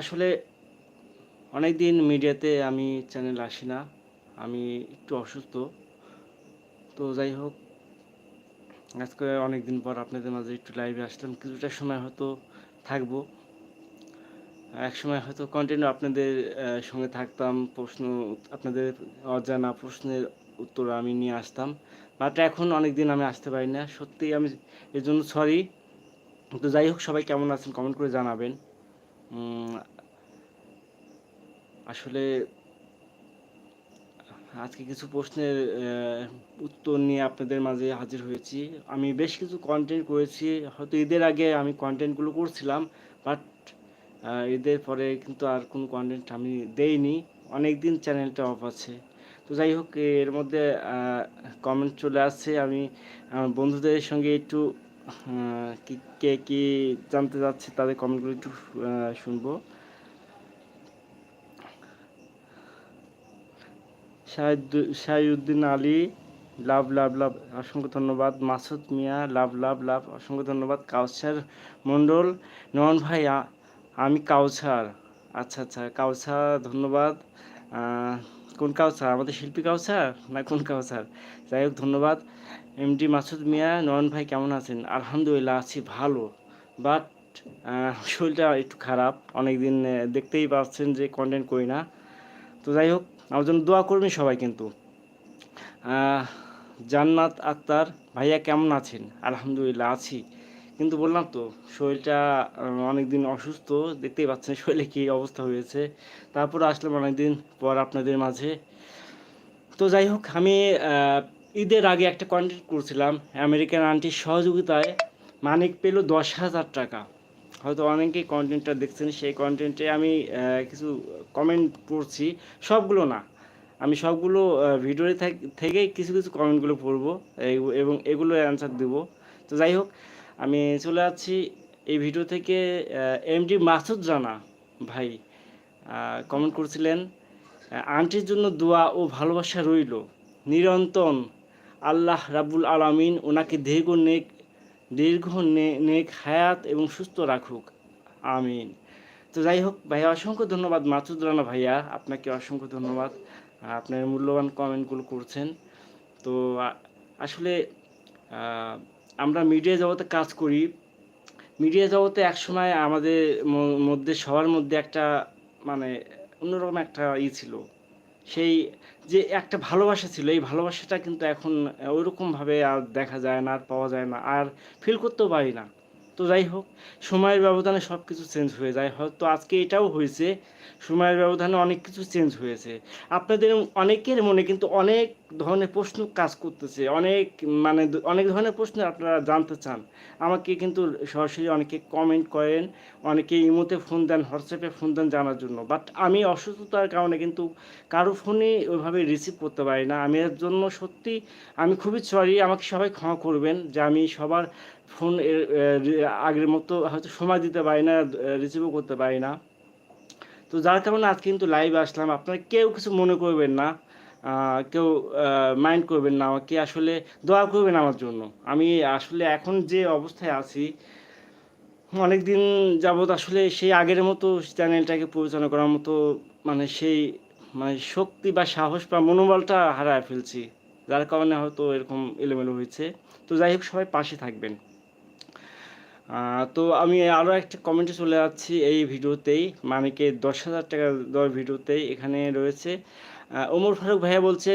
আসলে অনেক দিন মিডিয়াতে আমি চ্যানেল আসি না। আমি একটু অসুস্থ। তো যাই হোক, আজকে অনেক দিন পর আপনাদের মাঝে একটু লাইভে আসলাম। কিছুটা সময় হয়তো থাকব। এক সময় হয়তো কন্টিনিউ আপনাদের সঙ্গে থাকতাম, প্রশ্ন, আপনাদের অজানা প্রশ্নের উত্তর আমি নিয়ে আসতাম। বাট এখন অনেক দিন আমি আসতে পারি না। সত্যি আমি এর জন্য সরি তো যাই হোক, সবাই কেমন আছেন কমেন্ট করে জানাবেন। আসলে আজকে কিছু প্রশ্নের উত্তর নিয়ে আপনাদের মাঝে হাজির হয়েছি। আমি বেশ কিছু কন্টেন্ট করেছি, হয়তো ঈদের আগে আমি কন্টেন্টগুলো করছিলাম বাট ঈদের পরে কিন্তু আর কোনো কন্টেন্ট আমি দেইনি। অনেক দিন চ্যানেলটা অফ আছে। তো যাই হোক, এর মধ্যে কমেন্ট চলে আসছে। আমি আমার বন্ধুদের সঙ্গে একটু কি কে জানতে চাচ্ছে তাদের কমেন্টগুলো একটু শুনব। শাহিউদ্দিন আলী, লাভ লাভ লাভ, অসংখ্য ধন্যবাদ। মাসুদ মিয়া, লাভ লাভ লাভ, অসংখ্য ধন্যবাদ। কাউসার মণ্ডল, নয়ন ভাই আমি কাউসার। আচ্ছা আচ্ছা কাউসার, ধন্যবাদ। কোন কাউসার? আমাদের শিল্পী কাউসার? না কোন কাউসার? যাই হোক, ধন্যবাদ। এমডি মাসুদ মিয়া নয়ন ভাই কেমন আছেন? আলহামদুলিল্লাহ আছি ভালো। বাট শরীরটা একটু খারাপ। অনেকদিন আহ, দেখতেই পাচ্ছেন যে কন্টেন্ট করি না। তো যাই হোক আমার জন্য দোয়া করবেন সবাই কিন্তু। জান্নাত আক্তার ভাইয়া কেমন আছেন? আলহামদুলিল্লাহ আছি। কিন্তু বললাম তো শরীরটা অনেক দিন অসুস্থ। দেখতেই পাচ্ছেন শরীরে কী অবস্থা হয়েছে। তারপর আসলাম অনেকদিন পর আপনাদের মাঝে। তো যাই হোক আমি ঈদের আগে একটা কন্টেন্ট করছিলাম আমেরিকান আন্টির সহযোগিতায় মানিক পেল দশ হাজার টাকা। হয়তো অনেকেই কন্টেন্টটা দেখছেন, সেই কন্টেন্টে আমি কিছু কমেন্ট পড়ছি, সবগুলো না। আমি সবগুলো ভিডিও থেকে কিছু কিছু কমেন্টগুলো পড়ব এবং এগুলো অ্যান্সার দেবো। তো যাই হোক, আমি চলে যাচ্ছি এই ভিডিও থেকে এমডি মাসুদ রানা ভাই কমেন্ট করছিলেন আন্টির জন্য দোয়া ও ভালোবাসা রইল। নিরন্তন আল্লাহ রাবুল আলামিন ওনাকে দীর্ঘ নেক দীর্ঘ নেক হায়াত এবং সুস্থ রাখুক। আমিন। তো যাই হোক, ভাইয়া, অসংখ্য ধন্যবাদ মাসুদ রানা ভাইয়া। আপনাকে অসংখ্য ধন্যবাদ। আপনার মূল্যবান কমেন্টগুলো করছেন। তো আসলে আমরা মিডিয়া জগতে কাজ করি। মিডিয়া জগতে একসময় আমাদের মধ্যে, সবার মধ্যে একটা মানে অন্যরকম একটা ই ছিল। সেই যে একটা ভালোবাসা ছিল, এই ভালোবাসাটা কিন্তু এখন ওইরকমভাবে আর দেখা যায় না, আর পাওয়া যায় না, আর ফিল করতেও পারি না। তো যাই হোক, সময়ের ব্যবধানে সব কিছু চেঞ্জ হয়ে যায়। হয়তো আজকে এটাও হয়েছে, সময়ের ব্যবধানে অনেক কিছু চেঞ্জ হয়েছে। আপনাদের অনেকের মনে কিন্তু অনেক ধরনের প্রশ্ন কাজ করতেছে, অনেক মানে অনেক ধরনের প্রশ্ন আপনারা জানতে চান। আমাকে কিন্তু সরাসরি অনেকে কমেন্ট করেন অনেকে ইমোতে ফোন দেন হোয়াটসঅ্যাপে ফোন দেন জানার জন্য। বাট আমি অসুস্থতার কারণে কিন্তু কারও ফোনে ওইভাবে রিসিভ করতে পারি না। আমি এর জন্য সত্যি আমি খুবই সরি আমাকে সবাই ক্ষমা করবেন যে আমি সবার ফোন আগের মতো হয়তো সময় দিতে পারি না রিসিভও করতে পারি না। তো যার কারণে আজ কিন্তু লাইভ আসলাম। আপনারা কেউ কিছু মনে করবেন না কেউ মাইন্ড করবেন না আমাকে। আসলে দোয়া করবেন আমার জন্য। আমি আসলে এখন যে অবস্থায় আছি অনেক দিন যাবৎ আসলে সেই আগের মতো চ্যানেলটাকে পরিচালনা করার মতো মানে সেই মানে শক্তি বা সাহস বা মনোবলটা হারায় ফেলছি। যার কারণে হয়তো এরকম এলোমেলো হয়েছে। তো যাই হোক, সবাই পাশে থাকবেন। তো আমি আরও একটা কমেন্টে চলে যাচ্ছি এই ভিডিওতেই। মানিকে দশ হাজার টাকা দেওয়ার ভিডিওতেই এখানে রয়েছে। ওমর ফারুক ভাইয়া বলছে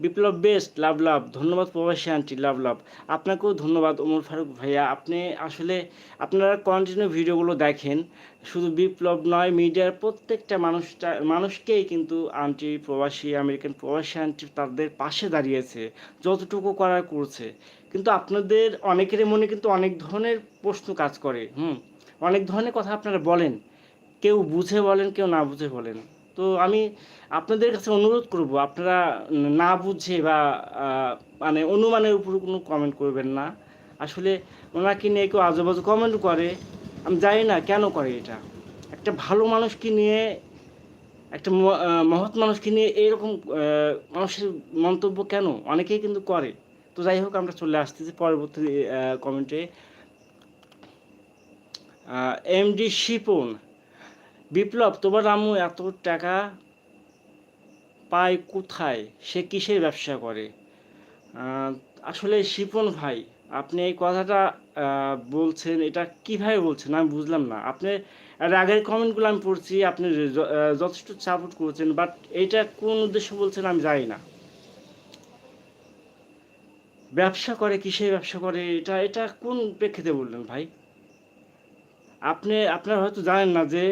বিপ্লব বেস্ট লাভ লাভ। ধন্যবাদ প্রবাসী আন্টি, লাভ লাভ। আপনাকেও ধন্যবাদ ওমর ফারুক ভাইয়া। আপনি আসলে আপনারা কন্টিনিউ ভিডিওগুলো দেখেন। শুধু বিপ্লব নয়, মিডিয়ার প্রত্যেকটা মানুষটা, মানুষকেই কিন্তু আন্টি প্রবাসী, আমেরিকান প্রবাসী আন্টি তাদের পাশে দাঁড়িয়েছে, যতটুকু করার করছে। কিন্তু আপনাদের অনেকের মনে কিন্তু অনেক ধরনের প্রশ্ন কাজ করে, হুম? অনেক ধরনের কথা আপনারা বলেন। কেউ বুঝে বলেন, কেউ না বুঝে বলেন। তো আমি আপনাদের কাছে অনুরোধ করব, আপনারা না বুঝে বা মানে অনুমানের উপর কোনো কমেন্ট করবেন না। আসলে ওনাকে নিয়ে কেউ আজেবাজে কমেন্ট করে, আমি জানি না কেন করে এটা। একটা ভালো মানুষকে নিয়ে, একটা মহৎ মানুষকে নিয়ে এরকম মানুষের মন্তব্য কেন? অনেকেই কিন্তু করে। তো যাই হোক, আমরা চলে আসতেছি পরবর্তী কমেন্টে এমডি শিপন বিপ্লব, তোমার আম্মু এত টাকা পায় কোথায়? সে কিসের ব্যবসা করে? আসলে শিপন ভাই, আপনি এই কথাটা বলছেন, এটা কীভাবে বলছেন আমি বুঝলাম না। আপনি, এর আগের কমেন্টগুলো আমি পড়ছি, আপনি যথেষ্ট সাপোর্ট করেছেন বাট এটা কোন উদ্দেশ্য বলছেন আমি জানি না। ব্যবসা করে, কিসের ব্যবসা করে? এটা এটা কোন প্রেক্ষিতে বললেন ভাই? আপনি, আপনারা হয়তো জানেন না যে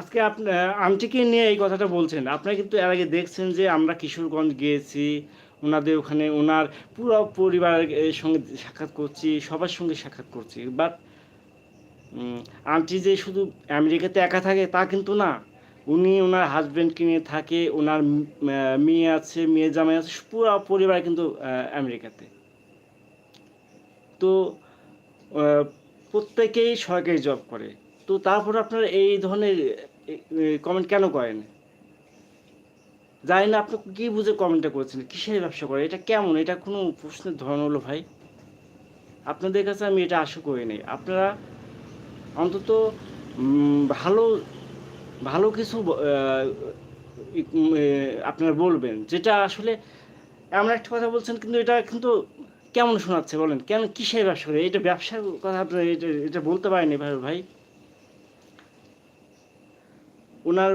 আজকে আপনি আন্টিকে নিয়ে এই কথাটা বলছেন। আপনারা কিন্তু এর আগে দেখছেন যে আমরা কিশোরগঞ্জ গিয়েছি ওনাদের ওখানে ওনার পুরো পরিবারের সঙ্গে সাক্ষাৎ করছি, সবার সঙ্গে সাক্ষাৎ করছি। বাট আন্টি যে শুধু আমেরিকাতে একা থাকে তা কিন্তু না। উনি ওনার হাজব্যান্ডকে নিয়ে থাকে ওনার মেয়ে আছে, মেয়ে জামাই আছে, পুরো পরিবার কিন্তু আমেরিকাতে। তো প্রত্যেকেই সরকারি জব করে। তো তারপর আপনারা এই ধরনের কমেন্ট কেন করেন? জানি না, আপনি কি বুঝে কমেন্টটা করেছেন? কিসের ব্যবসা করে? এটা কেমন? এটা কোনো প্রশ্নের ধরন হলো ভাই? আপনাদের কাছে আমি এটা আশা করি নাই। আপনারা অন্তত ভালো ভালো কিছু আপনারা বলবেন। যেটা আসলে এমন একটা কথা বলছেন, কিন্তু এটা কিন্তু কেমন শোনাচ্ছে বলেন? কেন কিসের ব্যবসা করে? এটা ব্যবসার কথা এটা বলতে পারেনি ভাই ভাই। ওনার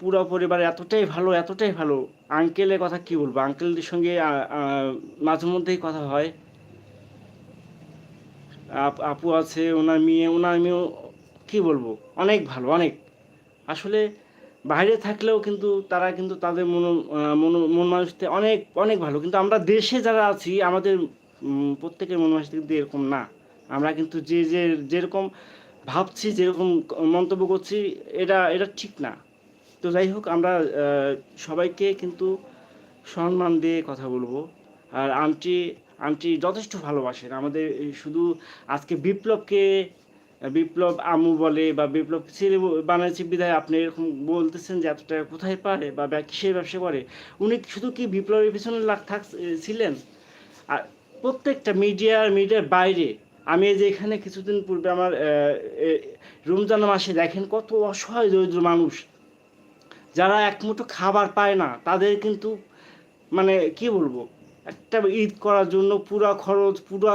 পুরো পরিবার এতটাই ভালো এতটাই ভালো। আঙ্কেলের কথা কি বলব? আঙ্কেলদের সঙ্গে মাঝে মধ্যেই কথা হয়। আপু আছে, ওনার মেয়ে, ওনার মেয়েও কি বলব? অনেক ভালো, অনেক। আসলে বাইরে থাকলেও কিন্তু তারা কিন্তু তাদের মন মন মন মানুষতে অনেক অনেক ভালো। কিন্তু আমরা দেশে যারা আছি, আমাদের প্রত্যেকের মন মানুষ কিন্তু এরকম না। আমরা কিন্তু যে যে, যেরকম ভাবছি, যেরকম মন্তব্য করছি, এটা এটা ঠিক না। তো যাই হোক, আমরা সবাইকে কিন্তু সম্মান দিয়ে কথা বলব। আর আন্টি আন্টি যথেষ্ট ভালোবাসেন। আমাদের শুধু আজকে বিপ্লবকে বিপ্লব আমু বলে বা বিপ্লব ছেলে বানাইছে বিধায় আপনি এরকম বলতেছেন যে এত টাকা কোথায় পায় বা কিসের ব্যবসা করে? উনি শুধু কি বিপ্লবের পিছনে লাগ থাক ছিলেন? আর প্রত্যেকটা মিডিয়ার মিডিয়ার বাইরে। আমি যে এখানে কিছুদিন পূর্বে আমার রমজান মাসে দেখেন কত অসহায় দরিদ্র মানুষ। যারা এক মুঠো খাবার পায় না, তাদের কিন্তু মানে কি বলব, একটা ঈদ করার জন্য পুরা খরচ, পুরা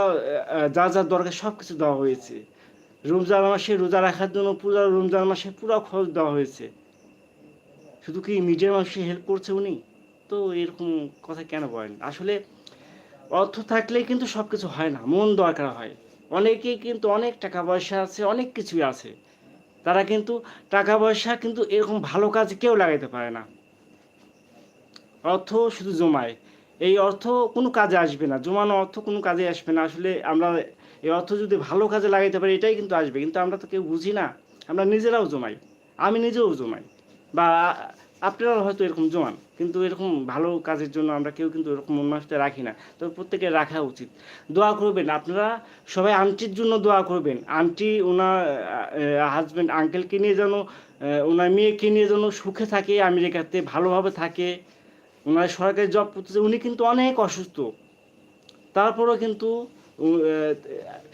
যা যা দরকার সব কিছু দেওয়া হয়েছে। রমজান মাসে রোজা রাখার জন্য পুরো রমজান মাসে পুরো খরচ দেওয়া হয়েছে। শুধু কি মিডিয়ার মানুষকে হেল্প করছে উনি? তো এরকম কথা কেন বলেন? আসলে অর্থ থাকলেই কিন্তু সব কিছু হয় না, মন দরকার হয়। অনেকেই কিন্তু অনেক টাকা পয়সা আছে, অনেক কিছুই আছে। তারা কিন্তু টাকা পয়সা কিন্তু এরকম ভালো কাজে কেউ লাগাইতে পারে না। অর্থ শুধু জমায়। এই অর্থ কোনো কাজে আসবে না, জমানো অর্থ কোনো কাজে আসবে না। আসলে আমরা এই অর্থ যদি ভালো কাজে লাগাইতে পারি, এটাই কিন্তু আসবে। কিন্তু আমরা তো কেউ বুঝি না। আমরা নিজেরাও জমাই। আমি নিজেও জমাই। বা আপনারাও হয়তো এরকম জমান। কিন্তু এরকম ভালো কাজের জন্য আমরা কেউ কিন্তু এরকম মন মাসটা রাখি না। তো প্রত্যেকে রাখা উচিত। দোয়া করবেন। আপনারা সবাই আন্টির জন্য দোয়া করবেন। আন্টি ওনার হাজব্যান্ড আঙ্কেলকে নিয়ে যেন ওনার মেয়েকে নিয়ে যেন সুখে থাকে, আমেরিকাতে ভালোভাবে থাকে। ওনার সরকারি জব করতেছে। উনি কিন্তু অনেক অসুস্থ। তারপরেও কিন্তু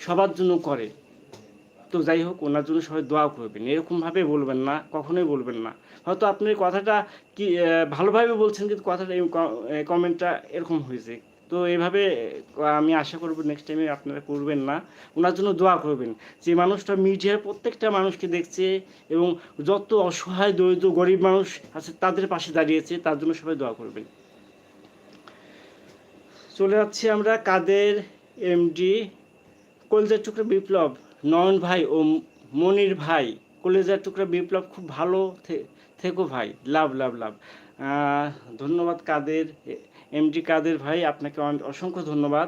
সবার জন্য করে। তো যাই হোক ওনার জন্য সবাই দোয়া করবেন। এরকমভাবে বলবেন না কখনোই বলবেন না। হয়তো আপনি কথাটা কি ভালোভাবে বলছেন কিন্তু কথাটা কমেন্টটা এরকম হয়েছে। তো এইভাবে আহ, আমি আশা করব নেক্সট টাইমে আপনারা করবেন না। ওনার জন্য দোয়া করবেন যে মানুষটা মিডিয়ার প্রত্যেকটা মানুষকে দেখছে এবং যত অসহায় দরিদ্র গরিব মানুষ আছে তাদের পাশে দাঁড়িয়েছে তার জন্য সবাই দোয়া করবেন। চলে যাচ্ছি আমরা কাদের এমডি কলেজার টুকরা বিপ্লব, নয়ন ভাই ও মনির ভাই। কলেজার টুকরা বিপ্লব খুব ভালো থেকো ভাই। লাভ লাভ লাভ। ধন্যবাদ কাদের এমডি কাদের ভাই, আপনাকে অসংখ্য ধন্যবাদ।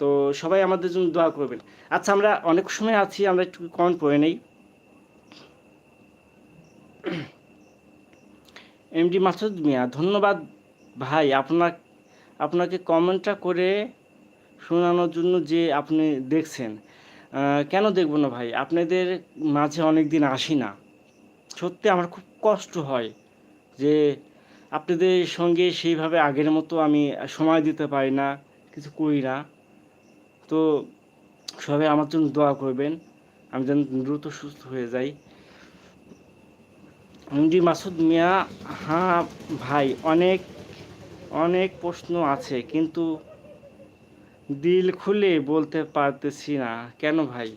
তো সবাই আমাদের জন্য দোয়া করবেন। আচ্ছা আমরা অনেক সময় আছি, আমরা একটু কমেন্ট পড়ে নেই। এমডি মাসুদ মিয়া, ধন্যবাদ ভাই আপনার আপনাকে কমেন্টটা করে শোনানোর জন্য যে আপনি দেখছেন কেন দেখব না ভাই? আপনাদের মাঝে অনেক দিন আসি না। সত্যি আমার খুব কষ্ট হয় যে আপনাদের সঙ্গে সেইভাবে আগের মতো আমি সময় দিতে পারি না, কিছু করি না। তো সবাই আমার জন্য দোয়া করবেন, আমি যেন দ্রুত সুস্থ হয়ে যাই। এমডি মাসুদ মিয়া হ্যাঁ ভাই, অনেক অনেক প্রশ্ন আছে, কিন্তু দিল খুলে বলতে পারতেছি না। কেন ভাই?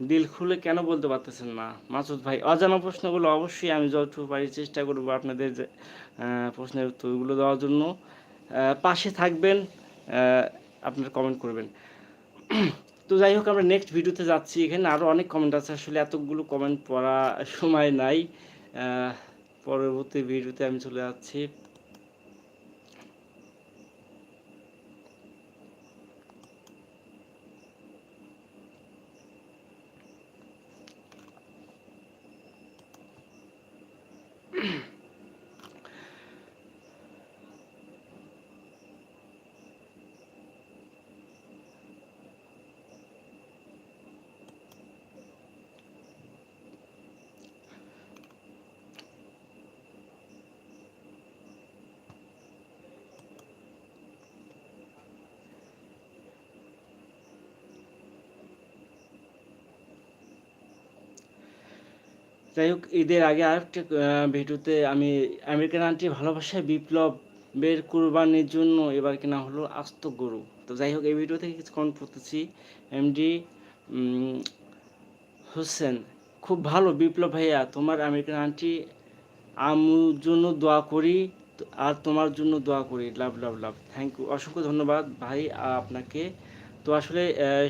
দিল খুলে কেন বলতে পারতেছেন না? মাসুদ ভাই, অজানা প্রশ্নগুলো অবশ্যই আমি যতটুকু পারি চেষ্টা করব আপনাদের যে প্রশ্নের উত্তরগুলো দেওয়ার জন্য। পাশে থাকবেন আপনার কমেন্ট করবেন। তো যাই হোক, আমরা নেক্সট ভিডিওতে যাচ্ছি এখানে। আরও অনেক কমেন্ট আছে, আসলে এতগুলো কমেন্ট পড়া সময় নাই। পরবর্তী ভিডিওতে আমি চলে যাচ্ছি। যাই হোক, ঈদের আগে আরেকটা ভিডিওতে আমি আমেরিকান আন্টি ভালোবাসায় বিপ্লব বের কুরবানির জন্য এবার কিনা হলো আস্ত গরু। তো যাই হোক, এই ভিডিও থেকে কিছু কমেন্ট করতেছি এমডি হোসেন, খুব ভালো বিপ্লব ভাইয়া। তোমার আমেরিকান আন্টি, আমুর জন্য দোয়া করি, আর তোমার জন্য দোয়া করি। লাভ লাভ লাভ। থ্যাংক ইউ অসংখ্য ধন্যবাদ ভাই আপনাকে। তো আসলে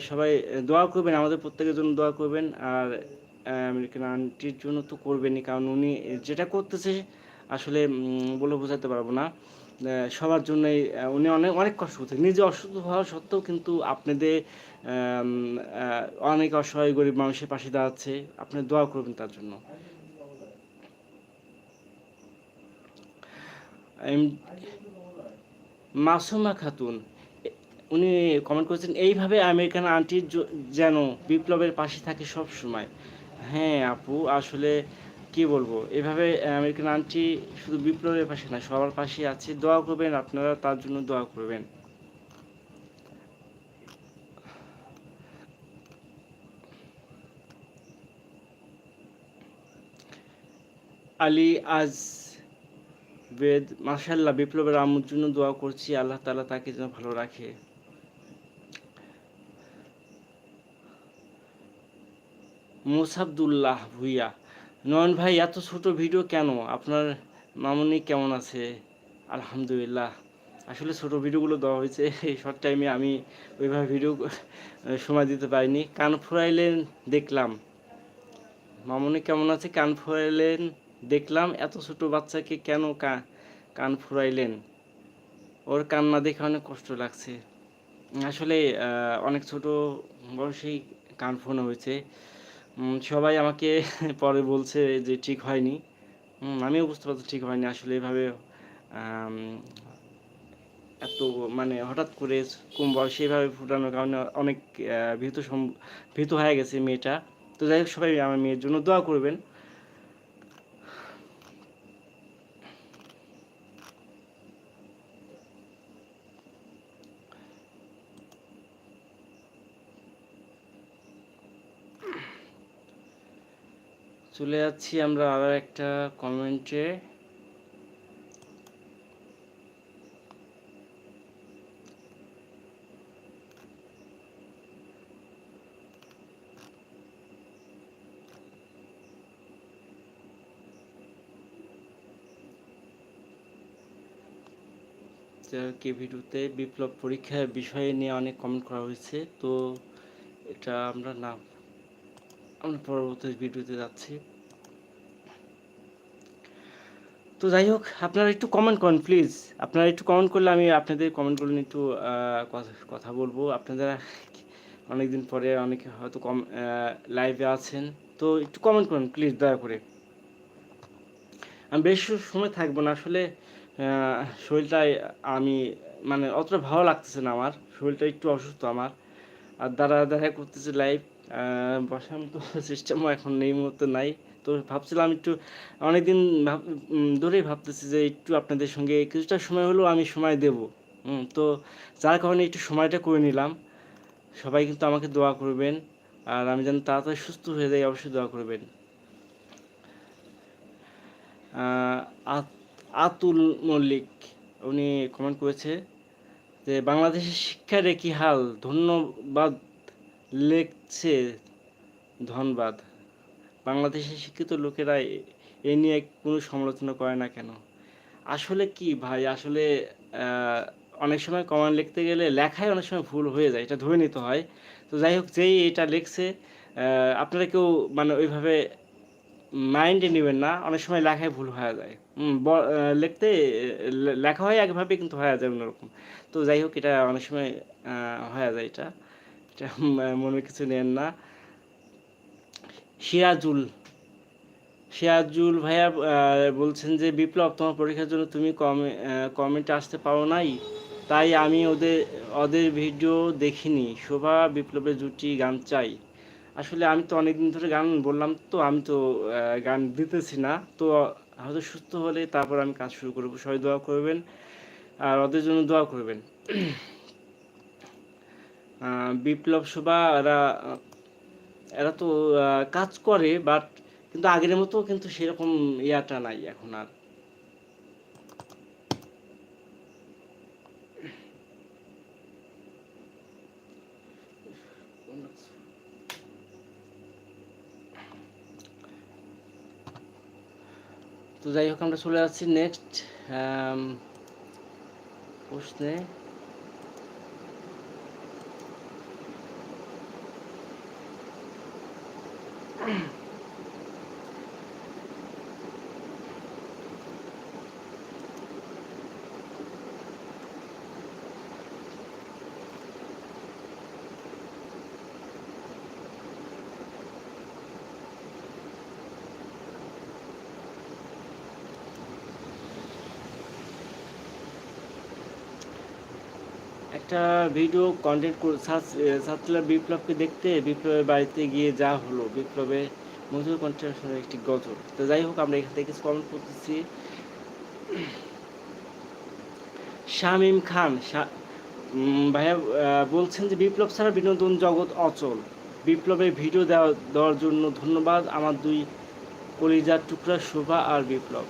সবাই দোয়া করবেন, আমাদের প্রত্যেকের জন্য দোয়া করবেন। আর আমেরিকান আন্টির জন্য তো করবেনই, কারণ উনি যেটা করতেছে আসলে বলে বোঝাতে পারব না। সবার জন্যই উনি অনেক অনেক কষ্ট করছে নিজে অসুস্থ হওয়া সত্ত্বেও কিন্তু আপনাদের অনেক অসহায় গরিব মানুষের পাশে দাঁড়াচ্ছে। আপনি দোয়া করবেন তার জন্য। মাসুমা খাতুন, উনি কমেন্ট করেছেন, এইভাবে আমেরিকান আন্টির যেন বিপ্লবের পাশে থাকে সব সময় হ্যাঁ আপু, আসলে কি বলব? এভাবে আমেরিকান আন্টি শুধু বিপ্লবের পাশে না, সবার পাশে আছে। দোয়া করবেন, আপনারা তার জন্য দোয়া করবেন। আলী আজ বেদ মাসাল্লাহ বিপ্লবের আম্মুর জন্য দোয়া করছি। আল্লাহ তালা তাকে যেন ভালো রাখে। মোসাবদুল্লাহ ভুইয়া। নয়ন ভাই, এত ছোট ভিডিও কেন? আপনার মামনি কেমন আছে? আলহামদুলিল্লাহ। আসলে ছোট ভিডিওগুলো দেওয়া হয়েছে, এই শর্ট টাইমে আমি ওইভাবে ভিডিও সময় দিতে পারিনি। কান ফুরাইলেন দেখলাম। মামনি কেমন আছে? কান ফুরাইলেন দেখলাম। এত ছোট বাচ্চাকে কেন কান ফুরাইলেন ওর কান্না দেখে অনেক কষ্ট লাগছে। আসলে অনেক ছোট বয়সেই কান ফোনো হয়েছে। সবাই আমাকে পরে বলছে যে ঠিক হয়নি। আমিও বুঝতে পারছি ঠিক হয়নি আসলে এভাবে এত মানে হঠাৎ করে কম বয়সে এভাবে ফুটানোর কারণে অনেক ভীত ভীত হয়ে গেছে মেয়েটা। তো যাই হোক, সবাই আমার মেয়ের জন্য দোয়া করবেন। চলে যাচ্ছি আমরা আবার একটা কমেন্টে কে ভিডিওতে বিপ্লব পরীক্ষার বিষয়ে নিয়ে অনেক কমেন্ট করা হয়েছে, তো এটা আমরা না, আমরা পরবর্তী ভিডিওতে যাচ্ছি। তো যাই হোক, আপনারা একটু কমেন্ট করেন প্লিজ আপনারা একটু কমেন্ট করলে আমি আপনাদের কমেন্টগুলো নিয়ে একটু কথা বলব। আপনারা অনেকদিন পরে অনেকে হয়তো কম লাইভে আছেন, তো একটু কমেন্ট করুন প্লিজ দয়া করে। আমি বেশি সময় থাকব না, আসলে শরীরটাই আমি মানে অতটা ভালো লাগতেছে না আমার। শরীরটা একটু অসুস্থ আমার। আর দাঁড়া দাঁড়া করতেছে লাইভ বসার মতো সিস্টেমও এখন নেই মুহূর্তে নাই। তো ভাবছিলাম একটু, অনেকদিন ভাব ধরেই ভাবতেছি যে একটু আপনাদের সঙ্গে কিছুটা সময় হলেও আমি সময় দেব। তো যার কারণে একটু সময়টা করে নিলাম। সবাই কিন্তু আমাকে দোয়া করবেন। আর আমি যেন তাড়াতাড়ি সুস্থ হয়ে যাই, অবশ্যই দোয়া করবেন। আতুল মল্লিক, উনি কমেন্ট করেছে যে, বাংলাদেশের শিক্ষার কি হাল, ধন্যবাদ লেখছে ধন্যবাদ বাংলাদেশের শিক্ষিত লোকেরা এ- নিয়ে কোনো সমালোচনা করে না কেন? আসলে কি ভাই? আসলে অনেক সময় কমেন্ট লিখতে গেলে লেখায় অনেক সময় ভুল হয়ে যায়, এটা ধরে নিতে হয়। তো যাই হোক, যেই এটা লিখছে আপনারা কেউ মানে ওইভাবে মাইন্ডে নেবেন না, অনেক সময় লেখায় ভুল হয়ে যায়। লিখতে লেখা হয় একভাবে কিন্তু হয়ে যায় অন্যরকম। তো যাই হোক, এটা অনেক সময় হয়ে যায় এটা। এটা মনে কিছু নেন না। সিরাজুল। সিরাজুল ভাইয়া বলছেন যে, বিপ্লব, তোমার পরীক্ষার জন্য তুমি কমে কমেন্টে আসতে পারো নাই। তাই আমি ওদের ওদের ভিডিও দেখিনি। শোভা বিপ্লবের জুটি গান চাই। আসলে আমি তো অনেকদিন ধরে গান বললাম তো, আমি তো গান দিতেছি না। তো, হয়তো সুস্থ হলে তারপর আমি কাজ শুরু করব। সবাই দোয়া করবেন। আর ওদের জন্য দোয়া করবেন। বিপ্লব, শোভা এরা তো কাজ করে বাট কিন্তু আগের মতো কিন্তু সেরকম ইয়াটা নাই এখন আর। তো যাই হোক, আমরা চলে যাচ্ছি নেক্সট প্রশ্নে। একটা ভিডিও কন্টেন্ট সাতলা বিপ্লবকে দেখতে বিপ্লবের বাড়িতে গিয়ে যা হলো বিপ্লবের মধুর কণ্ঠের একটি গজল। তো যাই হোক, আমরা এখান থেকে কিছু কমেন্ট করতেছি। শামিম খান ভাইয়া বলছেন যে বিপ্লব ছাড়া বিনোদন জগৎ অচল। বিপ্লবের ভিডিও দেওয়া দেওয়ার জন্য ধন্যবাদ। আমার দুই কলিজার টুকরা শোভা আর বিপ্লব।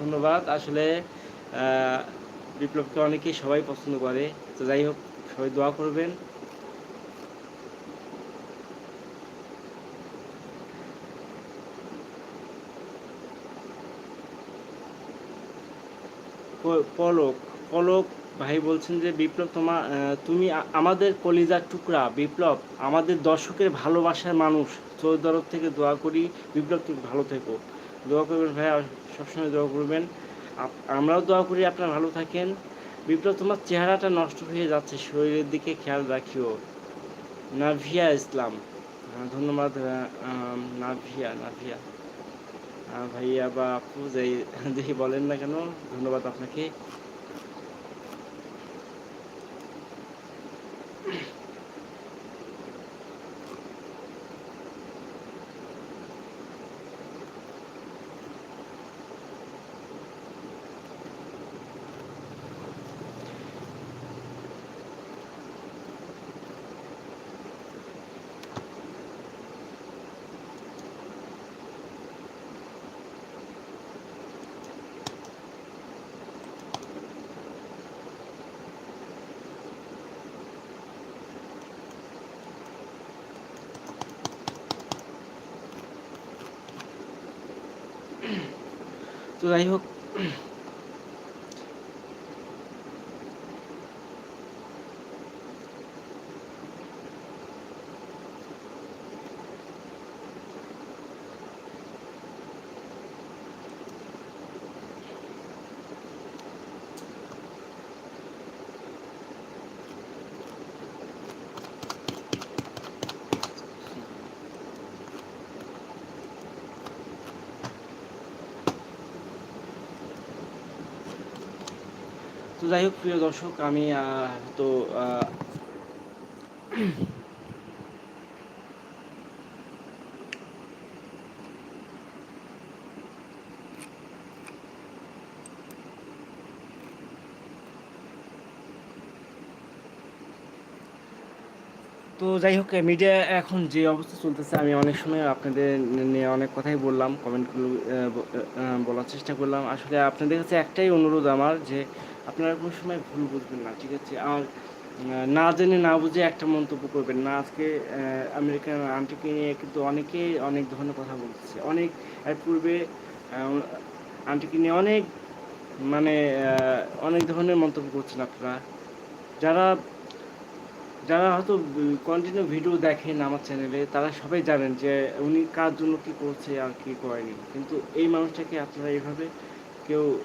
ধন্যবাদ। আসলে বিপ্লবকে অনেকেই সবাই পছন্দ করে। তো যাই হোক, সবাই দোয়া করবেন। পলক পলক ভাই বলছেন যে, বিপ্লব তোমার তুমি আমাদের কলিজার টুকরা, বিপ্লব, আমাদের দর্শকের ভালোবাসার মানুষ। চৌদরব থেকে দোয়া করি, বিপ্লব তুমি ভালো থেকো। দোয়া করবেন ভাইয়া, সবসময় দোয়া করবেন। আমরাও দোয়া করি আপনার ভালো থাকেন। বিপ্লব, তোমার চেহারাটা নষ্ট হয়ে যাচ্ছে, শরীরের দিকে খেয়াল রাখিও। নাভিয়া ইসলাম। ধন্যবাদ নাভিয়া নাভিয়া। ভাইয়া বা আপু, যাই দেখি বলেন না কেন, ধন্যবাদ আপনাকে। তো যাই হোক তো যাই হোক, প্রিয় দর্শক, আমি তো তো যাই হোক মিডিয়া এখন যে অবস্থা চলতেছে, আমি অনেক সময় আপনাদের নিয়ে অনেক কথাই বললাম কমেন্টগুলো বলার চেষ্টা করলাম। আসলে আপনাদের কাছে একটাই অনুরোধ আমার যে আপনারা কোনো সময় ভুল বুঝবেন না, ঠিক আছে? আর না জেনে না বুঝে একটা মন্তব্য করবেন না। আজকে আমেরিকান আন্টিকে নিয়ে কিন্তু অনেকেই অনেক ধরনের কথা বলতেছে। অনেক, এর পূর্বে আন্টিকে নিয়ে অনেক মানে অনেক ধরনের মন্তব্য করছেন আপনারা। যারা যারা হয়তো কন্টিনিউ ভিডিও দেখেন আমার চ্যানেলে তারা সবাই জানেন যে উনি কার জন্য কী করছে আর কি করেনি। কিন্তু এই মানুষটাকে আপনারা এইভাবে কেউ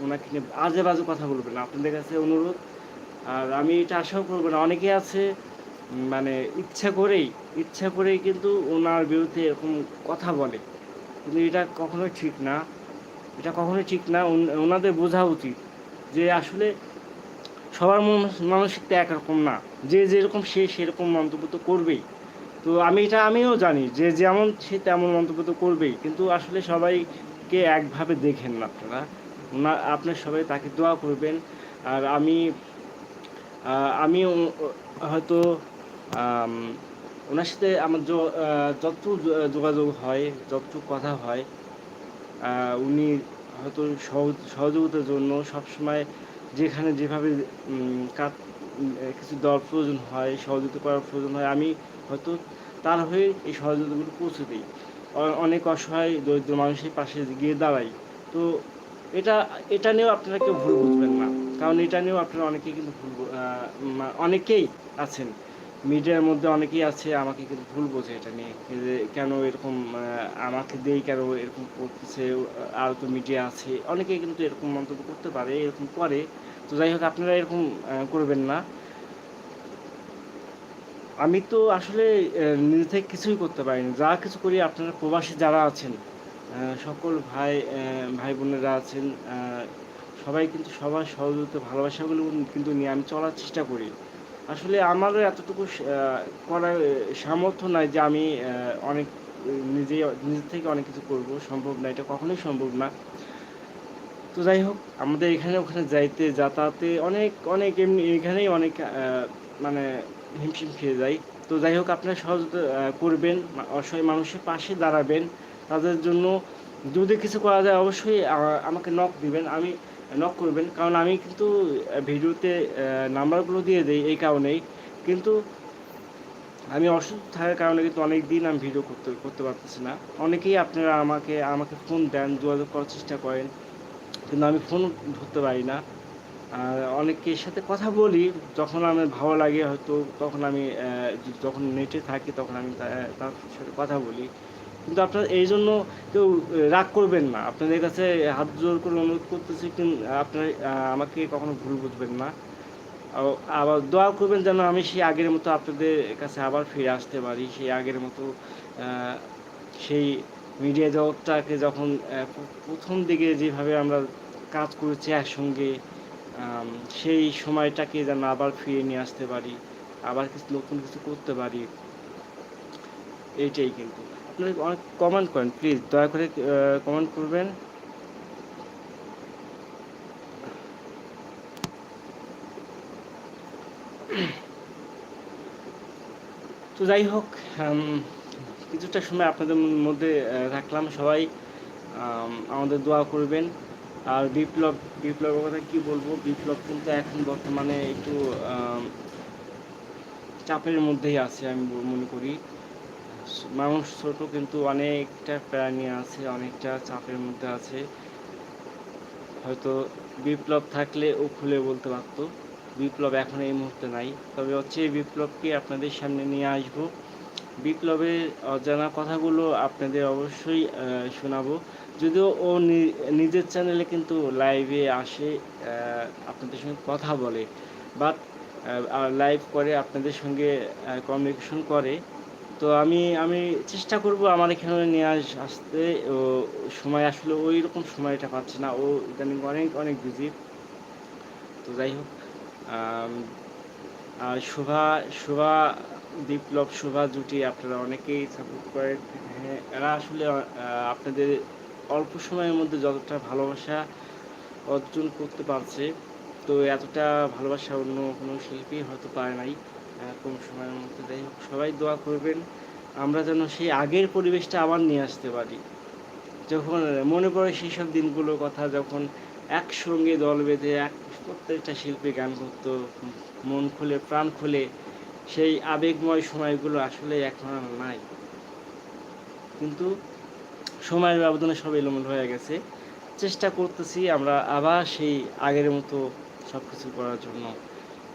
ওনাকে নিয়ে আজে বাজে কথা বলবেন না। আপনাদের কাছে অনুরোধ। আর আমি এটা আশাও করব না। অনেকে আছে মানে ইচ্ছা করেই ইচ্ছা করেই কিন্তু ওনার বিরুদ্ধে এরকম কথা বলে। কিন্তু এটা কখনোই ঠিক না। এটা কখনোই ঠিক না। ওনাদের বোঝা উচিত যে আসলে সবার মন- মানসিকতা একরকম না। যে যেরকম সে সেরকম মন্তব্য তো করবেই। তো আমি এটা, আমিও জানি যে যেমন সে তেমন মন্তব্য তো করবেই। কিন্তু আসলে সবাইকে একভাবে দেখেন না আপনারা। ওনা আপনার সবাই তাকে দোয়া করবেন। আর আমি আমি হয়তো ওনার সাথে আমার যতটুকু যোগাযোগ হয়, যতটুকু কথা হয় উনি হয়তো সহযোগিতার জন্য সবসময় যেখানে যেভাবে কাজ কিছু দেওয়ার প্রয়োজন হয়, সহযোগিতা করার প্রয়োজন হয়, আমি হয়তো তার হয়ে এই সহযোগিতাগুলো পৌঁছে দিই। অনেক অসহায়, দরিদ্র মানুষের পাশে গিয়ে দাঁড়াই। তো এটা এটা নিয়েও আপনারা কেউ ভুল বুঝবেন না। কারণ এটা নিয়েও আপনারা অনেকেই কিন্তু ভুল অনেকেই আছেন। মিডিয়ার মধ্যে অনেকেই আছে, আমাকে কিন্তু ভুল বোঝে এটা নিয়ে। যে কেন এরকম আমাকে দেই কেন এরকম করতেছে আর তো মিডিয়া আছে। অনেকেই কিন্তু এরকম মন্তব্য করতে পারে, এরকম করে। তো যাই হোক, আপনারা এরকম করবেন না। আমি তো আসলে নিজে থেকে কিছুই করতে পারিনি। যা কিছু করি আপনারা প্রবাসী যারা আছেন সকল ভাই ভাই বোনেরা আছেন সবাই কিন্তু সবার সহযোগিতা, ভালোবাসাগুলো কিন্তু নিয়ে আমি চলার চেষ্টা করি। আসলে আমারও এতটুকু করার সামর্থ্য নাই যে আমি অনেক, নিজেই, নিজে থেকে অনেক কিছু করব। সম্ভব না, এটা কখনোই সম্ভব না। তো যাই হোক, আমাদের এখানে, ওখানে যাইতে, যাতায়াতে অনেক অনেক, এমনি, এখানেই অনেক মানে হিমশিম খেয়ে যাই। তো যাই হোক, আপনারা সহযোগিতা করবেন অসহায় মানুষের পাশে দাঁড়াবেন। তাদের জন্য যদি কিছু করা যায়, অবশ্যই আমাকে নক দিবেন। আমি নক করবেন। কারণ আমি কিন্তু ভিডিওতে নাম্বারগুলো দিয়ে দিই এই কারণেই। কিন্তু আমি অসুস্থ থাকার কারণে কিন্তু অনেক দিন আমি ভিডিও করতে করতে পারতেছি না। অনেকেই আপনারা আমাকে আমাকে ফোন দেন, যোগাযোগ করার চেষ্টা করেন। কিন্তু আমি ফোন ধরতে পারি না। আর অনেকের সাথে কথা বলি, যখন আমার ভালো লাগে হয়তো, তখন আমি যখন নেটে থাকি তখন আমি তার সাথে কথা বলি। কিন্তু আপনার এই জন্য কেউ রাগ করবেন না। আপনাদের কাছে হাত জোর করে অনুরোধ করতেছি কিন্তু আপনারা আমাকে কখনো ভুল বুঝবেন না। আবার দোয়া করবেন যেন আমি সেই আগের মতো আপনাদের কাছে আবার ফিরে আসতে পারি। সেই আগের মতো সেই মিডিয়া জগৎটাকে যখন প্রথম দিকে যেভাবে আমরা কাজ করেছি একসঙ্গে সেই সময়টাকে যেন আবার ফিরে নিয়ে আসতে পারি আবার কিছু নতুন কিছু করতে পারি এইটাই কিন্তু। আপনারা অনেক কমেন্ট করেন প্লিজ দয়া করে কমেন্ট করবেন। তো যাই হোক কিছুটা সময় আপনাদের মধ্যে রাখলাম। সবাই আম, আমাদের দোয়া করবেন। আর বিপ্লব, বিপ্লবের কথা কি বলব? বিপ্লব কিন্তু এখন বর্তমানে একটু চাপের মধ্যেই আছে আমি মনে করি। মানুষ ছোট কিন্তু অনেকটা প্রাণী আছে, অনেকটা চাপের মধ্যে আছে। হয়তো বিপ্লব থাকলে ও খুলে বলতে পারতো। বিপ্লব এখন এই মুহূর্তে নাই। তবে হচ্ছে বিপ্লবকে আপনাদের সামনে নিয়ে আসব। বিপ্লবের অজানা কথাগুলো আপনাদের অবশ্যই শোনাবো। যদিও ও নিজের চ্যানেলে কিন্তু লাইভে আসে আপনাদের সঙ্গে কথা বলে। বাট লাইভ করে আপনাদের সঙ্গে কমিউনিকেশন করে। তো আমি আমি চেষ্টা করব আমার এখানে নিয়ে আস, আসতে। ও, সময় আসলে ওই রকম সময়টা পাচ্ছে না। ও ইদানিং অনেক অনেক বিজি তো যাই হোক আর শোভা শোভা বিপ্লব, শোভা জুটি আপনারা অনেকেই সাপোর্ট করেন। হ্যাঁ এরা আসলে আপনাদের অল্প সময়ের মধ্যে যতটা ভালোবাসা অর্জন করতে পারছে, তো এতটা ভালোবাসা অন্য কোনো শিল্পী হয়তো পায় নাই। কম সময়ের মধ্যে যাই হোক, সবাই দোয়া করবেন, আমরা যেন সেই আগের পরিবেশটা আবার নিয়ে আসতে পারি। যখন মনে পড়ে সেই সব দিনগুলোর কথা, যখন একসঙ্গে দল বেঁধে এক প্রত্যেকটা শিল্পী গান করতো, মন খুলে, প্রাণ খুলে, সেই আবেগময় সময়গুলো আসলে এখন আর নাই। কিন্তু সময়ের ব্যবধানে সব এলোমেলো হয়ে গেছে। চেষ্টা করতেছি আমরা আবার সেই আগের মতো সব কিছু করার জন্য।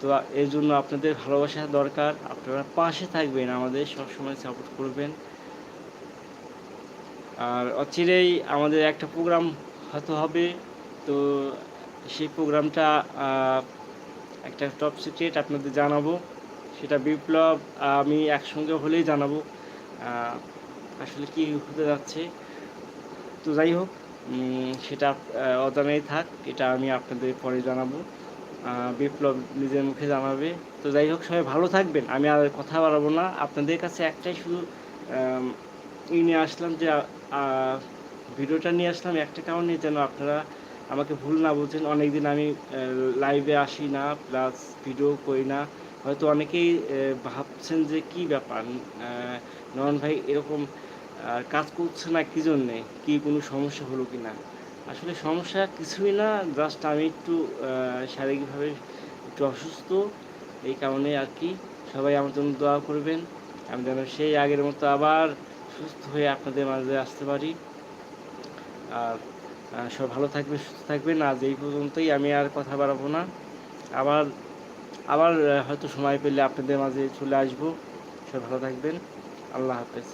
তো এর জন্য আপনাদের ভালোবাসা দরকার। আপনারা পাশে থাকবেন, আমাদের সবসময় সাপোর্ট করবেন। আর অচিরেই আমাদের একটা প্রোগ্রাম হয়তো হবে। তো সেই প্রোগ্রামটা একটা টপ সিক্রেট আপনাদের জানাব। সেটা বিপ্লব, আমি একসঙ্গে হলেই জানাব। আসলে কি হতে যাচ্ছে। তো যাই হোক সেটা অজানাই থাক, এটা আমি আপনাদের পরে জানাব। বিপ্লব নিজের মুখে জানাবে। তো যাই হোক, সবাই ভালো থাকবেন। আমি আর কথা বাড়াবো না। আপনাদের কাছে একটাই শুধু ই নিয়ে আসলাম যে ভিডিওটা নিয়ে আসলাম একটা কারণে যেন আপনারা আমাকে ভুল না বুঝেন। অনেকদিন আমি লাইভে আসি না প্লাস ভিডিও করি না। হয়তো অনেকেই ভাবছেন যে কি ব্যাপার? নয়ন ভাই এরকম কাজ করছে না কি জন্যে? কি কোনো সমস্যা হলো কি না আসলে সমস্যা কিছুই না জাস্ট আমি একটু শারীরিকভাবে একটু অসুস্থ। এই কারণে আর কি, সবাই আমার জন্য দোয়া করবেন। আমি যেন সেই আগের মতো আবার সুস্থ হয়ে আপনাদের মাঝে আসতে পারি। আর সব ভালো থাকবে সুস্থ থাকবেন। আজ এই পর্যন্তই, আমি আর কথা বাড়াবো না। আবার আবার হয়তো সময় পেলে আপনাদের মাঝে চলে আসব। সব ভালো থাকবেন। আল্লাহ হাফেজ।